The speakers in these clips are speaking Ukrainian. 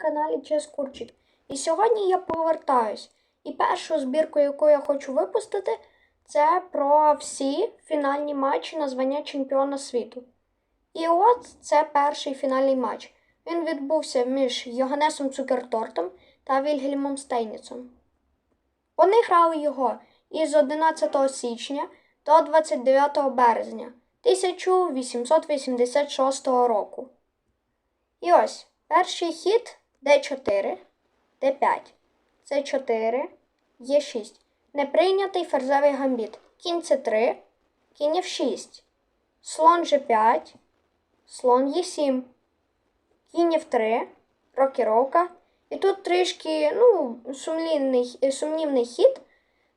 каналі Чес. І сьогодні я повертаюсь. І першу збірку, яку я хочу випустити, це про всі фінальні матчі на звання чемпіона світу. І от це перший фінальний матч. Він відбувся між Йоганнесом Цукертортом та Вільгельмом Стейніцем. Вони грали його із 11 січня до 29 березня 1886 року. І ось перший хід d4, d5, c4, e6. Неприйнятий ферзевий гамбіт. Кінь c3, кінь f6, слон g5, слон e7, кінь f3, рокіровка. І тут трішки ну, сумнівний, сумнівний хід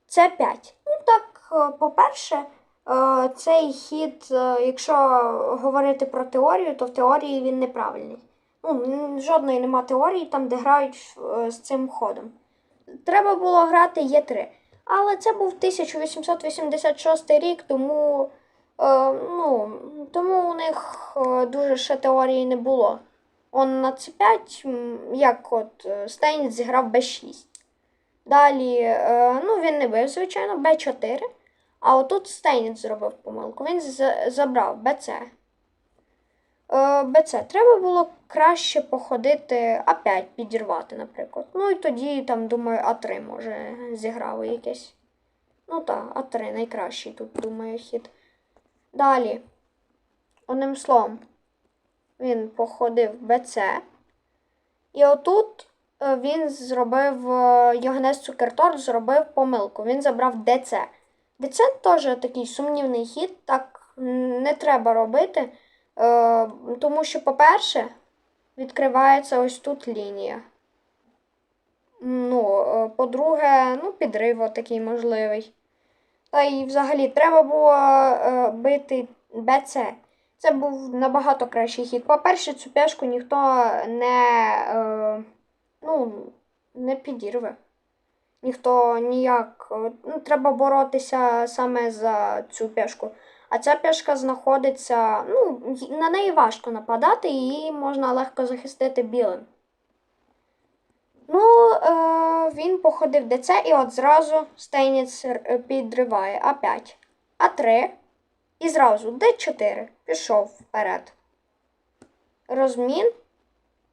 c5. Ну так, е, по-перше, е, цей хід, е, якщо говорити про теорію, то в теорії він неправильний. Ну, жодної нема теорії там, де грають е, з цим ходом. Треба було грати Е3. Але це був 1886 рік, тому, е, ну, тому у них е, дуже ще теорії не було. Он на c5, м, як от е, зіграв b6. Далі, е, ну він не бив, звичайно, b4. А отут Стейніц зробив помилку. Він забрав bc. Е, БЦ. Треба було краще походити А5 підірвати, наприклад. Ну і тоді, там, думаю, А3 може зіграли якесь. Ну так, А3 найкращий тут, думаю, хід. Далі. Одним словом, він походив БЦ. І отут е, він зробив, е, Йоганнес Цукерторт зробив помилку. Він забрав ДЦ. ДЦ теж такий сумнівний хід, так не треба робити. Е, тому що, по-перше, відкривається ось тут лінія. Ну, е, по-друге, ну, підрив такий можливий. Та й взагалі треба було е, бити БЦ. Це був набагато кращий хід. По-перше, цю пешку ніхто не, е, ну, не підірве. Ніхто ніяк. е, Ну, треба боротися саме за цю пешку. А ця пешка знаходиться, ну, на неї важко нападати, її можна легко захистити білим. Ну, е, він походив ДЦ, і от зразу Стейніц е, підриває А5, А3 і зразу Д4 пішов вперед. Розмін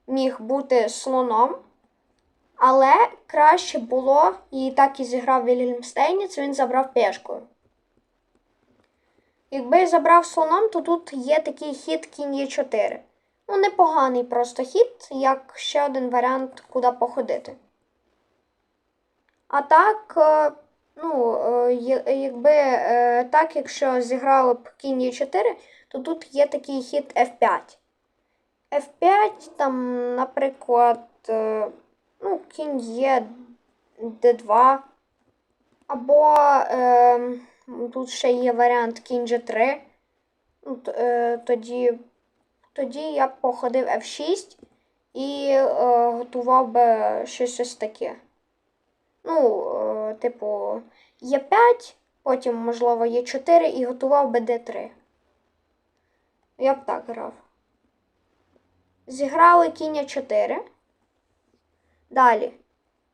міг бути слоном, але краще було, і так і зіграв Вільгельм Стейніц, він забрав пешкою. Якби я забрав слоном, то тут є такий хід кінь Е4. Ну, непоганий просто хід, як ще один варіант, куди походити. А так, е, ну, е, якби е, так, якщо зіграли б кінь Е4, то тут є такий хід F5. F5, там, наприклад, ну, кінь є D2. Або е, тут ще є варіант кінь G3. Ну, т- е, тоді, тоді я б походив F6 і е, готував би щось ось таке. Ну, е, типу, Е5, потім, можливо, Е4 і готував би D3. Я б так грав. Зіграли кінь 4. Далі.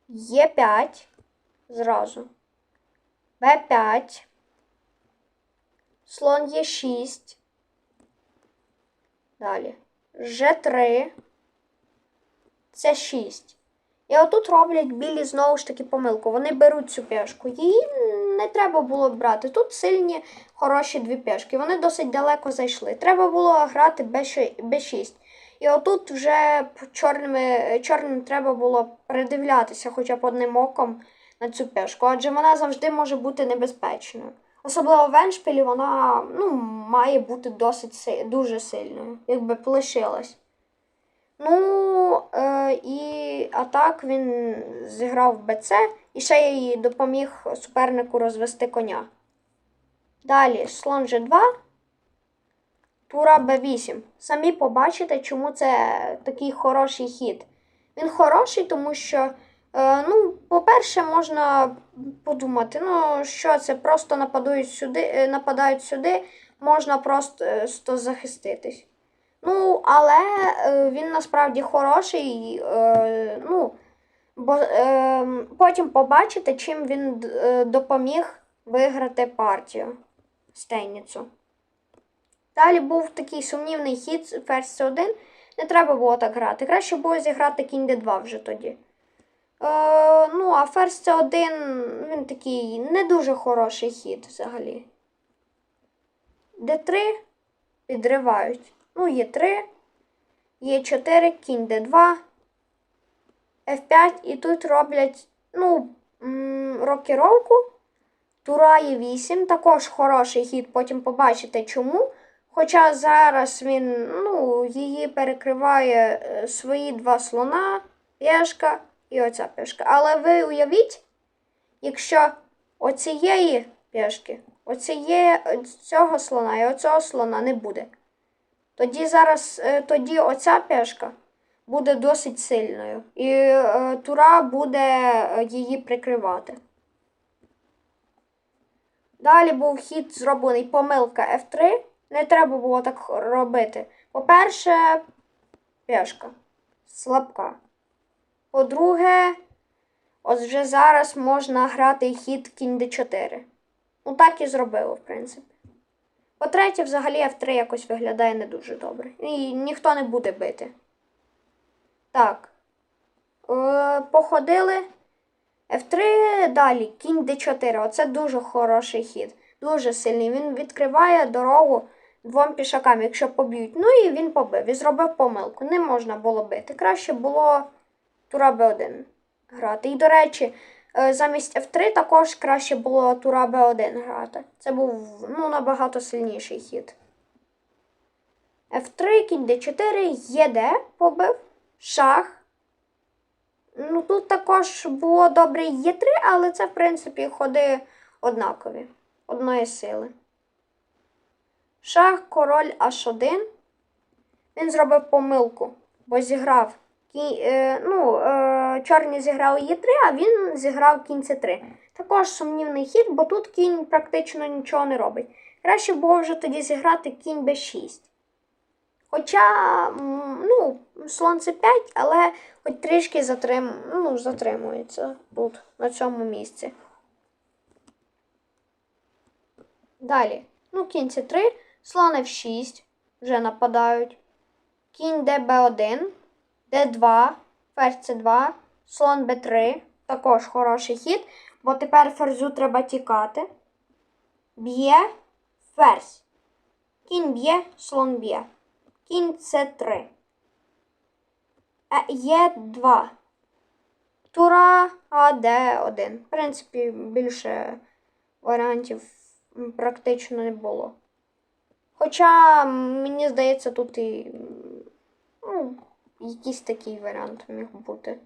Е5 зразу. Б5. Слон Е6. Далі. Ж3. С6. І отут роблять білі знову ж таки помилку. Вони беруть цю пешку. Її не треба було брати. Тут сильні, хороші дві пешки. Вони досить далеко зайшли. Треба було грати Б6. І отут вже чорними, чорним треба було придивлятися хоча б одним оком на цю пешку, адже вона завжди може бути небезпечною. Особливо в Еншпілі вона ну, має бути досить си- дуже сильною, якби б лишилась. Ну, е, і а так він зіграв БЦ і ще й допоміг супернику розвести коня. Далі слон G2, тура Б8. Самі побачите, чому це такий хороший хід. Він хороший, тому що, ну, по-перше, можна подумати, ну, що це, просто нападають сюди, е, нападають сюди, можна просто е, захиститись. Ну, але е, він насправді хороший. Е, ну, бо е, потім побачите, чим він е, допоміг виграти партію Стейніцу. Далі був такий сумнівний хід ферзь 1 Не треба було так грати. Краще було зіграти кінь d2 вже тоді. Е, ну, а ферзь це 1 він такий не дуже хороший хід взагалі. d3 підривають. Ну, є 3, є 4, кінь d2, f5, і тут роблять ну, рокіровку. Тура є 8, також хороший хід, потім побачите чому. Хоча зараз він ну, її перекриває е, свої два слона, пешка і оця пешка. Але ви уявіть, якщо оцієї пешки, оціє, цього слона і оцього слона не буде. Тоді зараз е, тоді оця пешка буде досить сильною. І е, тура буде е, її прикривати. Далі був хід зроблений помилка F3. Не треба було так робити. По-перше, пешка слабка. По-друге, ось вже зараз можна грати хід кінь d4. Ну, так і зробили, в принципі. По-третє, взагалі F3 якось виглядає не дуже добре. І ніхто не буде бити. Так. Е, походили. F3 далі, кінь d4. Оце дуже хороший хід. Дуже сильний. Він відкриває дорогу двом пішакам, якщо поб'ють. Ну і він побив. І зробив помилку. Не можна було бити. Краще було тура b1 грати. І, до речі, е, замість F3 також краще було тура b1 грати. Це був ну, набагато сильніший хід. F3, кінь d4, єд побив, шах. Ну, тут також було добре Є3, але це, в принципі, ходи однакові, одної сили. Шах, король H1. Він зробив помилку, бо зіграв ну, е, чорні зіграли Є3, а він зіграв кінь С3. Також сумнівний хід, бо тут кінь практично нічого не робить. Краще було вже тоді зіграти кінь Б6. Хоча, ну, слон це 5, але хоч трішки затрим... ну, затримується тут, на цьому місці. Далі. Ну, кінь це 3, слон F6, вже нападають. Кінь ДБ1, Д2, ферзь С2, слон Б3. Також хороший хід, бо тепер ферзю треба тікати. Б'є ферзь. Кінь б'є, слон б'є. Кінь С3. Е2. Тура АД1. В принципі, більше варіантів практично не було. Хоча, мені здається, тут і ну, якийсь такий варіант міг бути.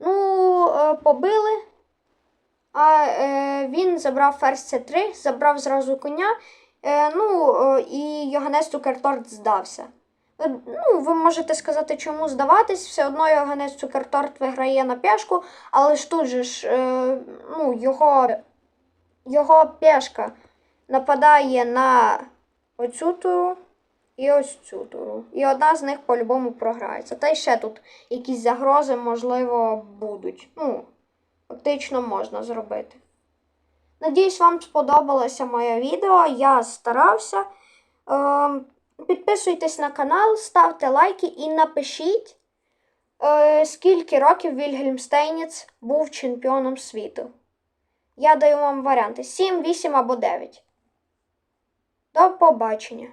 Ну, е, побили. А е, він забрав ферзь С3, забрав зразу коня. Е, ну, і Йоганнес Цукерторт здався. Ну, ви можете сказати, чому здаватись, все одно Йоганнес Цукерторт виграє на пешку, але ж тут же ж ну, його, його пешка нападає на оцю туру і ось цю туру. І одна з них по-любому програється. Та й ще тут якісь загрози, можливо, будуть. Ну, фактично можна зробити. Надіюсь, вам сподобалося моє відео. Я старався. Ем, Підписуйтесь на канал, ставте лайки і напишіть, е, скільки років Вільгельм Стейніц був чемпіоном світу. Я даю вам варіанти: 7, 8 або 9. До побачення!